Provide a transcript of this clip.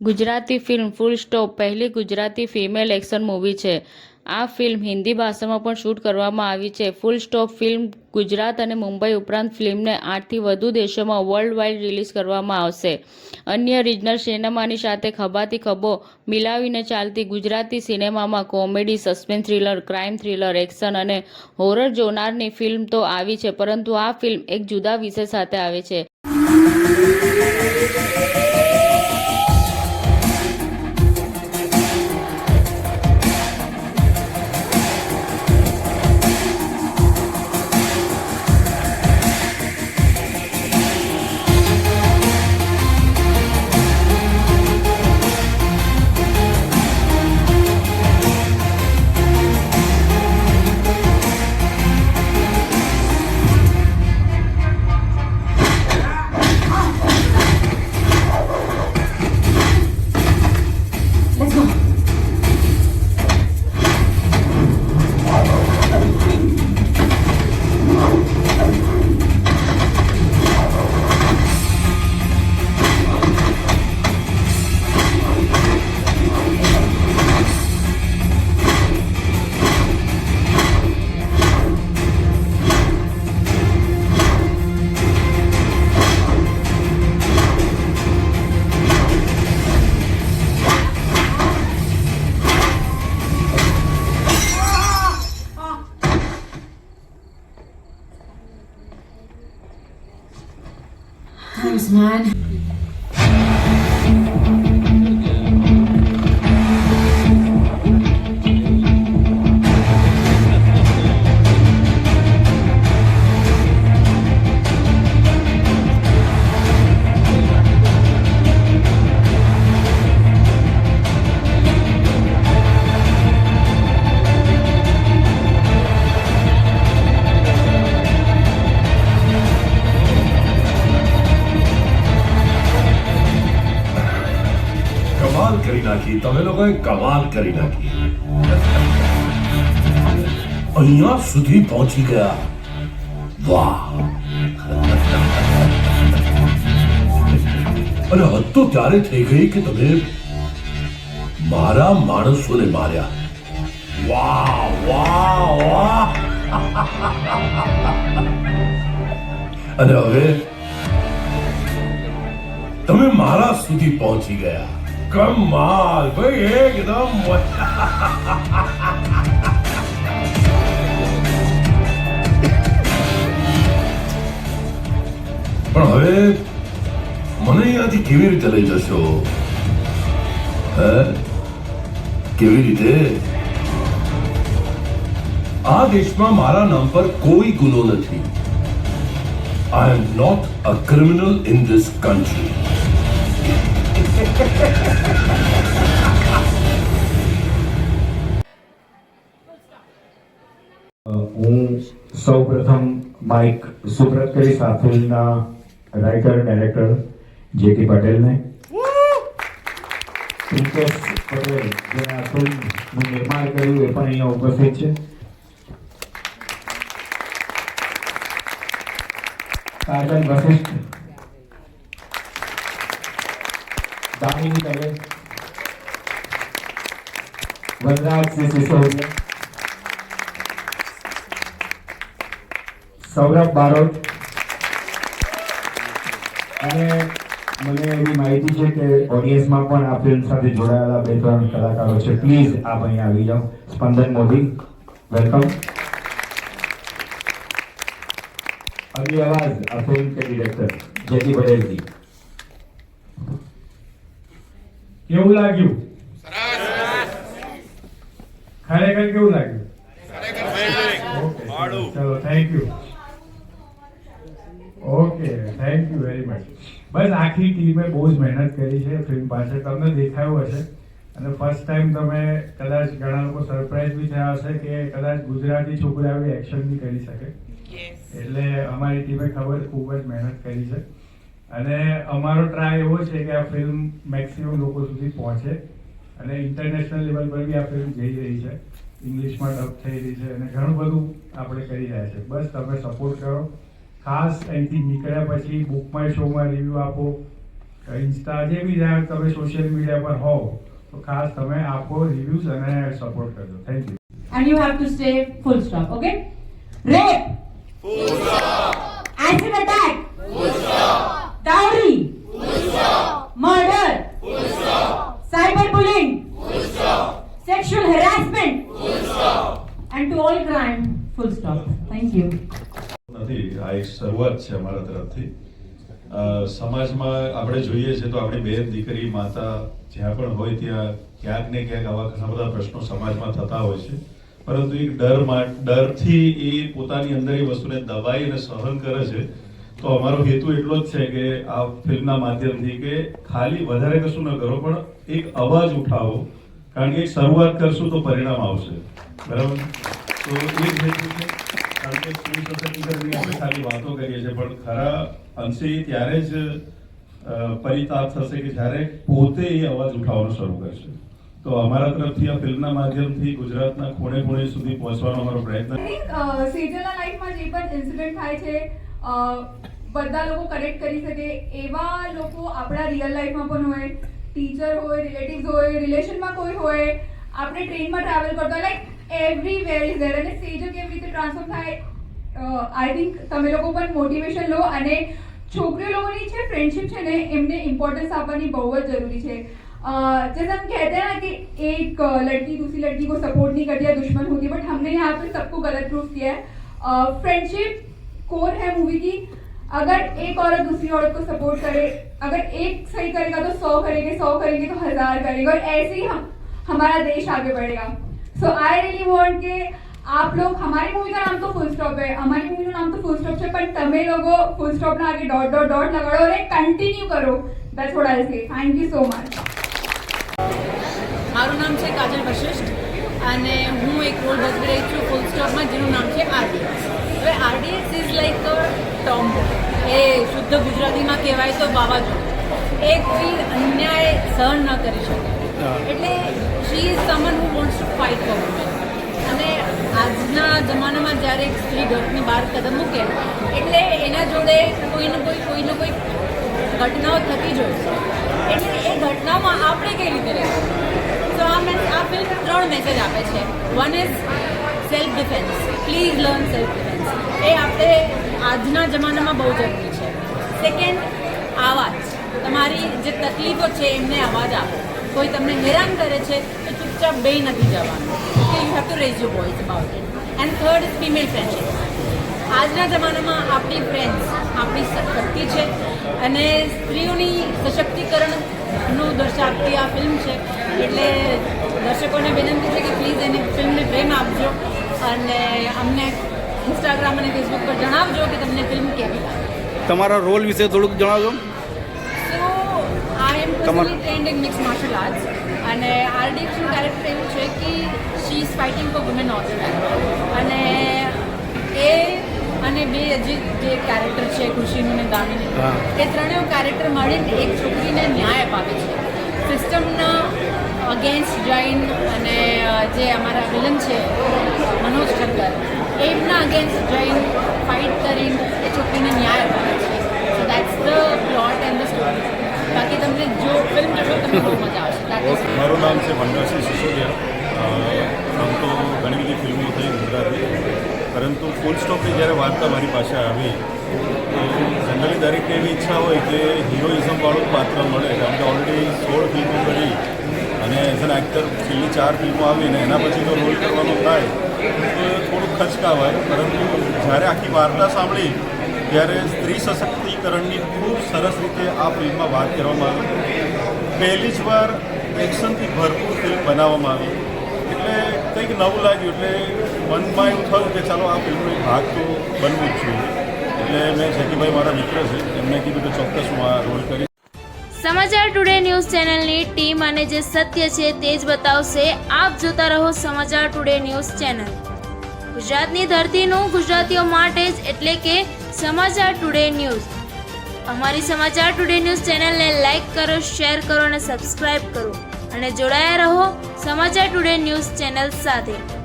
Gujarati film full stop પહેલી Gujarati female action movie છે. આ ફિલ્મ હિન્દી ભાષામાં પણ શૂટ કરવામાં આવી છે. ફૂલ સ્ટોપ ફિલ્મ ગુજરાત અને મુંબઈ ઉપરાંત ફિલ્મને આઠથી વધુ દેશોમાં વર્લ્ડ વાઇડ રિલીઝ કરવામાં આવશે. અન્ય રિજનલ સિનેમાની સાથે ખભાથી ખભો મિલાવીને ચાલતી ગુજરાતી સિનેમામાં comedy suspense thriller crime thriller action અને હોરર જોનારની ફિલ્મ તો આવી છે, પરંતુ આ ફિલ્મ એક જુદા વિષય સાથે આવે છે. નાખી તમે લોકોએ કમાલ કરી નાખી અહીંયા સુધી પહોંચી ગયા વાહ અને હદ તો ત્યારે થઈ ગઈ કે તમે મારા માણસોને માર્યા વાહ વાહ વાહ અને હવે તમે મારા સુધી પહોંચી ગયા કમાલ ભાઈ એકદમ. પણ હવે મને અહીંયાથી કેવી રીતે લઈ જશો હે કેવી રીતે આ દેશમાં મારા નામ પર કોઈ ગુનો નથી I am not a criminal in this country હું સૌ પ્રથમ માઇક સુબ્રત કરી સાથેના રાઇટર ડાયરેક્ટર જે કે પટેલને પટેલ જે નિર્માણ કર્યું એ પણ અહીંયા ઉપસ્થિત છે. કાજલ વશિષ્ઠ દામિની દવે વનરાજસિંહ સિસોદિયા સૌરભ બારોટ. અને મને એવી માહિતી છે કે ઓડિયન્સમાં પણ આ ફિલ્મ સાથે જોડાયેલા બે ત્રણ કલાકારો છે. પ્લીઝ આપ અહીંયા આવી જાઓ. સ્પંદન મોદી વેલકમ અગલી આવાજ આ ફિલ્મ કે ડિરેક્ટર જેતી પટેલજી. કેવું લાગ્યું? ખરેખર કેવું લાગ્યું? ચલો thank you okay thank you very much બસ આખી ટીમે બહુ જ મહેનત કરી છે. ફિલ્મ પાસે તમને દેખાયું હશે. અને ફર્સ્ટ ટાઈમ તમે કદાચ ઘણા લોકો સરપ્રાઈઝ બી થયા હશે કે કદાચ ગુજરાતી છોકરી આવી એક્શન બી કરી શકે. એટલે અમારી ટીમે ખબર ખૂબ જ મહેનત કરી છે. અને અમારો ટ્રાય એવો છે કે આ ફિલ્મ મેક્સિમમ લોકો સુધી પહોંચે અને ઇન્ટરનેશનલ લેવલ પર બી આ ફિલ્મ જઈ રહી છે ઇંગ્લિશમાં ડબ થઈ રહી છે અને ઘણું બધું આપણે કરી રહ્યા છે બસ તમે સપોર્ટ કરો ખાસ અહીંથી નીકળ્યા પછી બુક માય શોમાં રિવ્યૂ આપો ઇન્સ્ટા જે બી જ્યાં તમે સોશિયલ મીડિયા પર હોવ તો ખાસ તમે આપો રિવ્યૂઝ અને સપોર્ટ કરજો thank you And you have to say full stop, okay? Rape! Full stop! Acid attack! Full stop! Dowry! Full stop! Murder! Full stop! Cyberbullying! Full stop! Sexual harassment! Full stop! And to all crime, full stop. Thank you. નથી શરૂઆત છે અમારા તરફથી. સમાજમાં આપણે જોઈએ છે તો આપણી બેન દીકરી, માતા જ્યાં પણ હોય ત્યાં ક્યાંક ને ક્યાંક આવા ઘણા બધા પ્રશ્નો સમાજમાં થતા હોય છે. પરંતુ એક ડર ડરથી એ પોતાની અંદર એ વસ્તુને દબાઈ અને સહન કરે છે. તો અમારો હેતુ એટલો જ છે કે આ ફિલ્મના માધ્યમથી કે ખાલી વધારે કશું ન કરો, પણ એક અવાજ ઉઠાવો. કારણ કે શરૂઆત કરશું તો પરિણામ આવશે. બરાબર? તો એ હેતુ છે. કે સ્ત્રી સશક્તિકરણની આપણે ખાલી વાતો કરીએ છીએ પણ ખરા અંશે ત્યારે જ પરિતાપ થશે કે જ્યારે પોતે એ અવાજ ઉઠાવવાનો શરૂ કરશે તો અમારા તરફથી આ ફિલ્મના માધ્યમથી ગુજરાતના ખૂણે ખૂણે સુધી પહોંચવાનો અમારો પ્રયત્ન સેજલના લાઈફમાં જે પણ ઇન્સિડન્ટ થાય છે બધા લોકો કનેક્ટ કરી શકે એવા લોકો આપણા રિયલ લાઈફમાં પણ હોય. ટીચર હોય રિલેટિવ્સ હોય રિલેશનમાં કોઈ હોય. આપણે ટ્રેનમાં ટ્રાવેલ કરતા લાઈક એવરીવેર ઇઝ ધેર અને સ્ટેજો કેવી રીતે ટ્રાન્સફોર્મ થાય આઈ થિંક તમે લોકો પણ મોટિવેશન લો અને છોકરીઓ લોકોની છે ફ્રેન્ડશિપ છે ને એમને ઇમ્પોર્ટન્સ આપવાની બહુ જ જરૂરી છે जैसे हम कहते हैं ना कि एक लड़की दूसरी लड़की को सपोर्ट नहीं करती है दुश्मन होती है बट हमने यहाँ पे सबको गलत प्रूफ किया है फ्रेंडशिप कोर है मूवी की अगर एक औरत दूसरी औरत को सपोर्ट करे अगर एक सही करेगा तो सौ करेंगे सौ करेंगे तो हजार करेंगे और ऐसे ही हम हमारा देश आगे बढ़ेगा सो आई रियली वॉन्ट के आप लोग हमारी मूवी का नाम तो फुल स्टॉप है हमारी मूवी નું નામ તો ફૂલ સ્ટોપ છે પણ તમે લોકો ફૂલ સ્ટોપ ના આગે ડોટ ડોટ ડોટ લગાડો અને કન્ટિન્યુ કરો ધેટ્સ વોટ આઈ સે થેન્ક યુ સો મચ મારું નામ છે કાજલ વશિષ્ઠ અને હું એક રોલ ભજવી રહી છું ફૂલ સ્ટોપમાં જેનું નામ છે આરડીએક્સ હવે RDX is like a tom એ શુદ્ધ ગુજરાતીમાં કહેવાય તો વાવાઝોડું એ કોઈ અન્યાય સહન ન કરી શકે એટલે she is someone who wants to fight women અને આજના જમાનામાં જ્યારે એક સ્ત્રી ઘરની બહાર કદમ મૂકે, એટલે એના જોડે કોઈને કોઈ કોઈને કોઈ ઘટનાઓ થતી જ હોય છે. એટલે એ ઘટનામાં આપણે કઈ રીતે રહેવું તો આ મેં આ ફિલ્મ ત્રણ મેસેજ આપે છે. One is self defence please learn self defence એ આપણે આજના જમાનામાં બહુ જરૂરી છે. સેકન્ડ આવાજ. તમારી જે તકલીફો છે, એમને અવાજ આપો. કોઈ તમને હેરાન કરે છે, તો ચૂપચાપ બે નથી જવાનું. કે you have to raise you voice about it and third is female friendship આજના જમાનામાં આપણી ફ્રેન્ડ્સ આપણી શક્તિ છે. અને સ્ત્રીઓની સશક્તિકરણનું દર્શાવતી આ ફિલ્મ છે. એટલે દર્શકોને વિનંતી છે કે પ્લીઝ એની ફિલ્મને પ્રેમ આપજો. અને અમને ઇન્સ્ટાગ્રામ અને ફેસબુક પર જણાવજો કે તમને ફિલ્મ કેવી લાગે. તમારા રોલ વિશે થોડુંક જણાવજો. Personally trained in mix martial arts અને આરડીએક્સનું કેરેક્ટર એવું છે કે she is fighting for women of અને એ અને બે હજી જે કેરેક્ટર છે ખુશીનું ને. દામીનું એ ત્રણેય કેરેક્ટર મળીને એક છોકરીને ન્યાય અપાવે છે. સિસ્ટમના અગેન્સ્ટ જૈન અને જે અમારા વિલન છે મનોજ ઠક્કર એમના અગેન્સ્ટ જૈન ફાઇટ કરીને એ છોકરીને ન્યાય અપાવે છે so that's the plot and the story બાકી તમને જો ફિલ્મ જોશો તમને બહુ મજા આવશે દેટ ઇઝ મારું નામ છે ભંડારસિંહ સિસોદિયા. આમ તો ઘણી બધી ફિલ્મો થઈ ગુજરાતી પરંતુ ફૂલ સ્ટોપની જ્યારે વાર્તા મારી પાસે આવી, તો જનરલી દરેકને એવી ઈચ્છા હોય કે હિરોઇઝમવાળું પાત્ર મળે. કારણ કે ઓલરેડી સોળ ફિલ્મો કરી અને એઝ એન એક્ટર છેલ્લી ચાર ફિલ્મો આવી ને એના પછી તો રોલ કરવાનો થાય, તો થોડુંક થોડુંક ખચકાવાય. પરંતુ જ્યારે આખી વાર્તા સાંભળી, ત્યારે સ્ત્રી સશક્તિકરણની ખૂબ સરસ રીતે આ ફિલ્મમાં વાત કરવામાં આવી. પહેલી જ વાર એક્શનથી ભરપૂર ફિલ્મ બનાવવામાં આવી. એટલે કંઈક નવું લાગ્યું, એટલે મનમાં એવું થયું કે ચાલો આ ફિલ્મનો એક ભાગ તો બનવું જ જોઈએ. એટલે મેં જેકીભાઈ મારા મિત્ર છે, એમને કીધું કે ચોક્કસ હું આ રોલ કરીશ. સમાચાર ટુડે ન્યૂઝ ચેનલની ટીમ અને જે સત્ય છે તે જ બતાવશે. આપ જોતા રહો સમાચાર ટુડે ન્યૂઝ ચેનલ. ગુજરાતની ધરતીનું ગુજરાતીઓ માટે જ એટલે કે સમાચાર ટુડે ન્યૂઝ. અમારી સમાચાર ટુડે ન્યૂઝ ચેનલને લાઈક કરો શેર કરો અને સબસ્ક્રાઇબ કરો. અને જોડાયા રહો સમાચાર ટુડે ન્યૂઝ ચેનલ સાથે.